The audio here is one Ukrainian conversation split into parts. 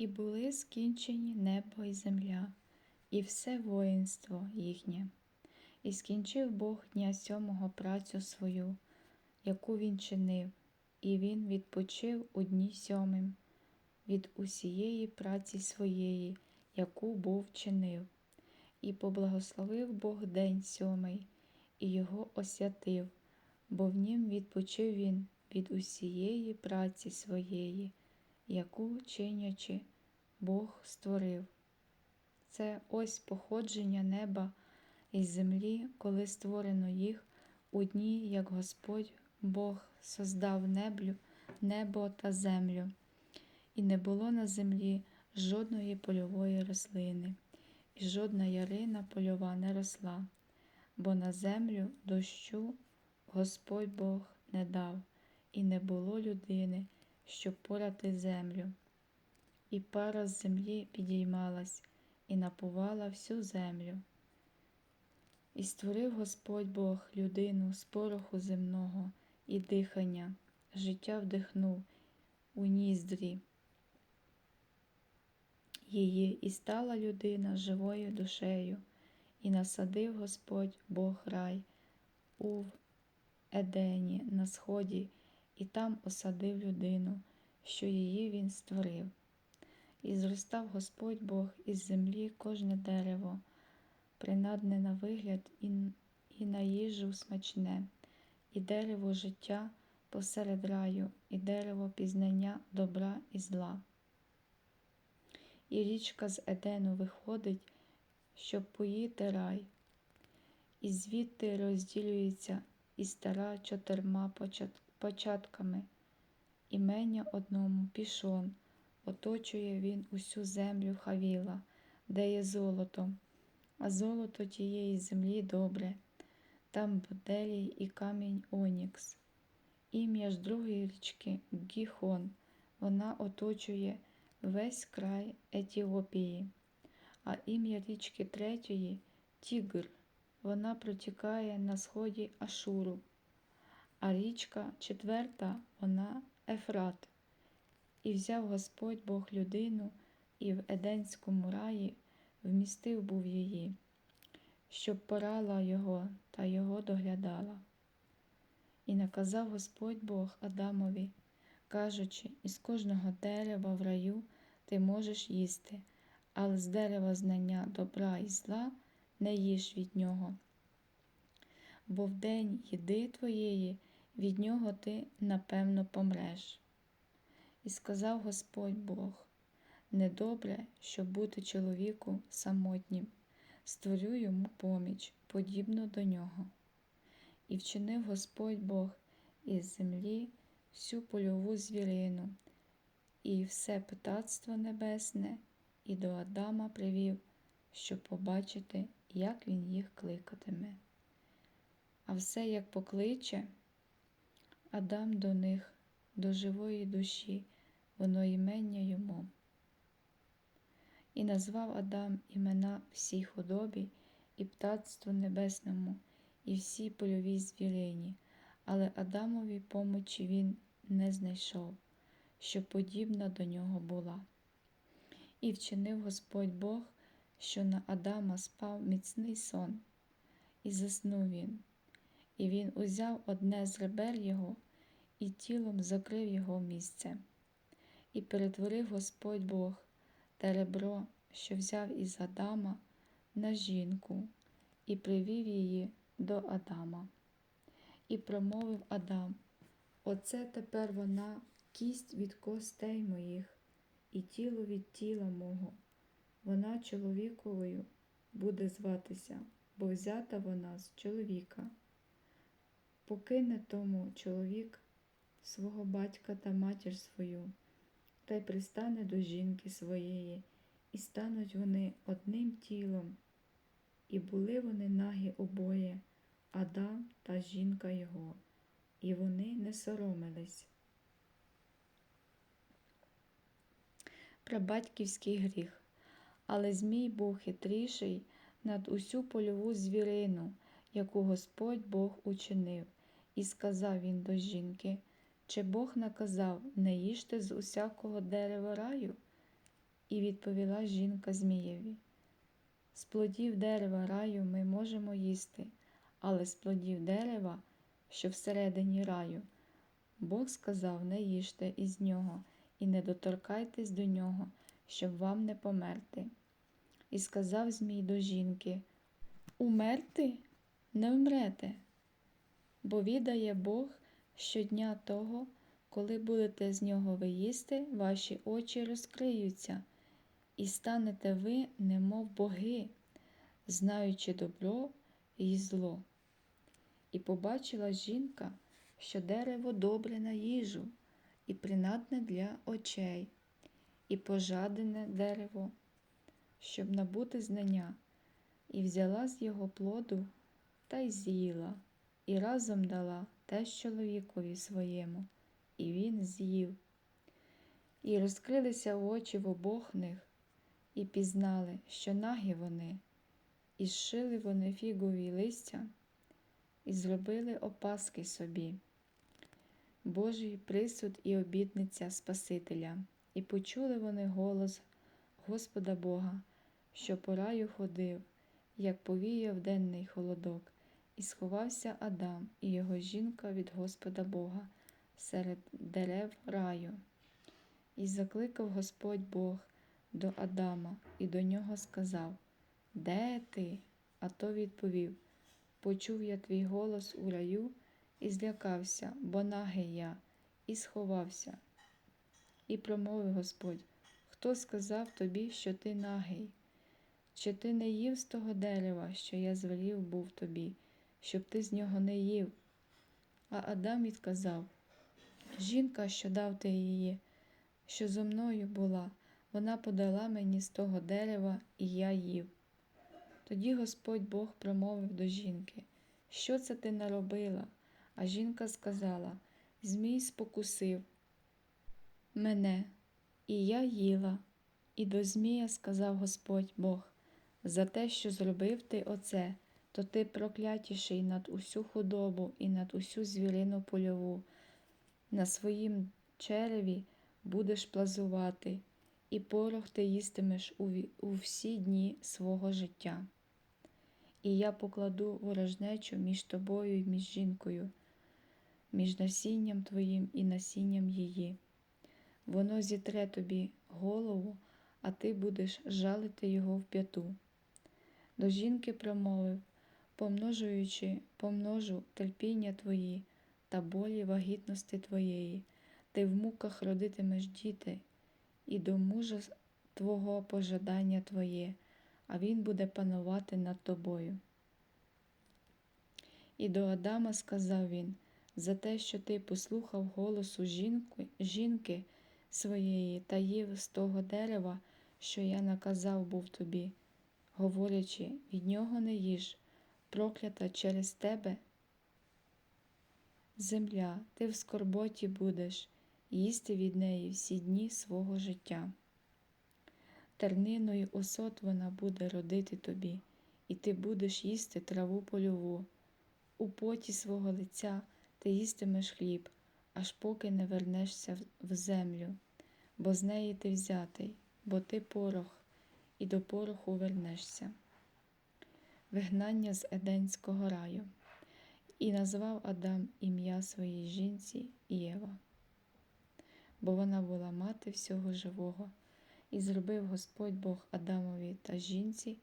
І були скінчені небо і земля, і все воїнство їхнє. І скінчив Бог дня сьомого працю свою, яку він чинив, і він відпочив у дні сьомим від усієї праці своєї, яку був чинив. І поблагословив Бог день сьомий, і його освятив, бо в нім відпочив він від усієї праці своєї, яку чинячи Бог створив. Це ось походження неба і землі, коли створено їх у дні, як Господь Бог создав неблю, небо та землю, і не було на землі жодної польової рослини, і жодна ярина польова не росла, бо на землю дощу Господь Бог не дав, і не було людини, щоб порати землю. І пара з землі підіймалась і напувала всю землю. І створив Господь Бог людину з пороху земного і дихання, життя вдихнув у ніздрі її, і стала людина живою душею, і насадив Господь Бог рай у Едені на сході, і там осадив людину, що її він створив. І зростав Господь Бог із землі кожне дерево, принадне на вигляд і, і на їжу смачне, і дерево життя посеред раю, і дерево пізнання добра і зла. І річка з Едену виходить, щоб поїти рай, і звідти розділюється і стара чотирма початками, імення одному пішон, оточує він усю землю Хавіла, де є золото, а золото тієї землі добре, там Боделій і камінь Онікс. Ім'я ж другої річки Гіхон, вона оточує весь край Етіопії, а ім'я річки третьої Тігр, вона протікає на сході Ашуру, а річка четверта вона Ефрат. І взяв Господь Бог людину і в Еденському раї вмістив був її, щоб порала його та його доглядала. І наказав Господь Бог Адамові, кажучи, із кожного дерева в раю ти можеш їсти, але з дерева знання добра і зла не їж від нього. Бо в день їди твоєї від нього ти напевно помреш. І сказав Господь Бог недобре, щоб бути чоловіку самотнім, створю йому поміч, подібну до нього. І вчинив Господь Бог із землі всю польову звірину, і все питатство небесне, і до Адама привів, щоб побачити, як він їх кликатиме. А все як покличе, Адам до них, до живої душі, воно імення йому. І назвав Адам імена всій худобі і птацтву небесному, і всій польовій звірині, але Адамові помочі він не знайшов, що подібна до нього була. І вчинив Господь Бог, що на Адама спав міцний сон, і заснув він, і він узяв одне з ребер його і тілом закрив його місце, і перетворив Господь Бог те ребро, що взяв із Адама, на жінку, і привів її до Адама. І промовив Адам: Оце тепер вона кість від костей моїх, і тіло від тіла мого. Вона чоловіковою буде зватися, бо взята вона з чоловіка. Покине тому чоловік свого батька та матір свою, та й пристане до жінки своєї, і стануть вони одним тілом, і були вони нагі обоє, Адам та жінка його, і вони не соромились. Прабатьківський гріх. Але Змій був хитріший над усю польову звірину, яку Господь Бог учинив, і сказав він до жінки чи Бог наказав не їжте з усякого дерева раю? І відповіла жінка Змієві. З плодів дерева раю ми можемо їсти, але з плодів дерева, що всередині раю, Бог сказав: не їжте із нього і не доторкайтесь до нього, щоб вам не померти. І сказав Змій до жінки: Умерти не вмрете, бо відає Бог щодня того, коли будете з нього ви їсти, ваші очі розкриються, і станете ви, немов боги, знаючи добро і зло. І побачила жінка, що дерево добре на їжу, і принадне для очей, і пожадене дерево, щоб набути знання, і взяла з його плоду та й з'їла, і разом дала теж чоловікові своєму, і він з'їв. І розкрилися очі в обох них, і пізнали, що нагі вони, і зшили вони фігові листя, і зробили опаски собі. Божий присуд і обітниця Спасителя, і почули вони голос Господа Бога, що по раю ходив, як повіяв денний холодок, і сховався Адам і його жінка від Господа Бога серед дерев раю. І закликав Господь Бог до Адама і до нього сказав: Де ти? А то відповів: Почув я твій голос у раю і злякався, бо нагий я, і сховався. І промовив Господь: Хто сказав тобі, що ти нагий? Чи ти не їв з того дерева, що я звелів був тобі, щоб ти з нього не їв? А Адам відказав: Жінка, що дав ти її, що зо мною була, вона подала мені з того дерева, і я їв. Тоді Господь Бог промовив до жінки, що це ти наробила? А жінка сказала: Змій спокусив мене, і я їла. І до Змія сказав Господь Бог: за те, що зробив ти оце, то ти проклятіший над усю худобу і над усю звірину польову. На своїм череві будеш плазувати, і порох ти їстимеш у, всі дні свого життя. І я покладу ворожнечу між тобою і між жінкою, між насінням твоїм і насінням її. Воно зітре тобі голову, а ти будеш жалити його в п'яту. До жінки промовив, помножуючи, помножу терпіння твої та болі вагітності твоєї, ти в муках родитимеш діти, і до мужа твого пожадання твоє, а він буде панувати над тобою. І до Адама сказав він за те, що ти послухав голосу жінки, жінки своєї та їв з того дерева, що я наказав був тобі, говорячи, від нього не їж, проклята через тебе. Земля, ти в скорботі будеш їсти від неї всі дні свого життя. Терниною осот вона буде родити тобі, і ти будеш їсти траву польову. У поті свого лиця ти їстимеш хліб, аж поки не вернешся в землю, бо з неї ти взятий, бо ти порох, і до пороху вернешся. Вигнання з Еденського раю. І назвав Адам ім'я своїй жінці Єва, бо вона була мати всього живого, і зробив Господь Бог Адамові та жінці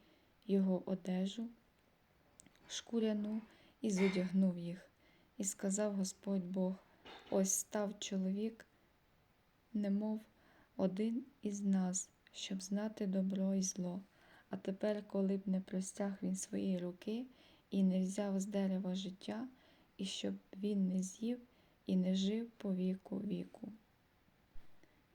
його одежу, шкуряну і зодягнув їх, і сказав Господь Бог: ось став чоловік, немов один із нас, щоб знати добро і зло. А тепер, коли б не простяг він свої руки і не взяв з дерева життя, і щоб він не з'їв і не жив по віку віку.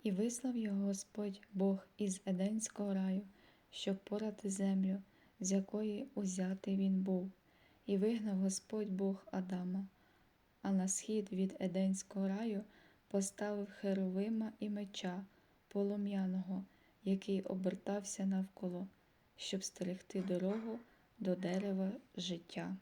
І вислав його Господь Бог із Еденського раю, щоб порати землю, з якої узятий він був, і вигнав Господь Бог Адама, а на схід від Еденського раю поставив Херовима і меча полум'яного, який обертався навколо, щоб стерегти дорогу до дерева життя.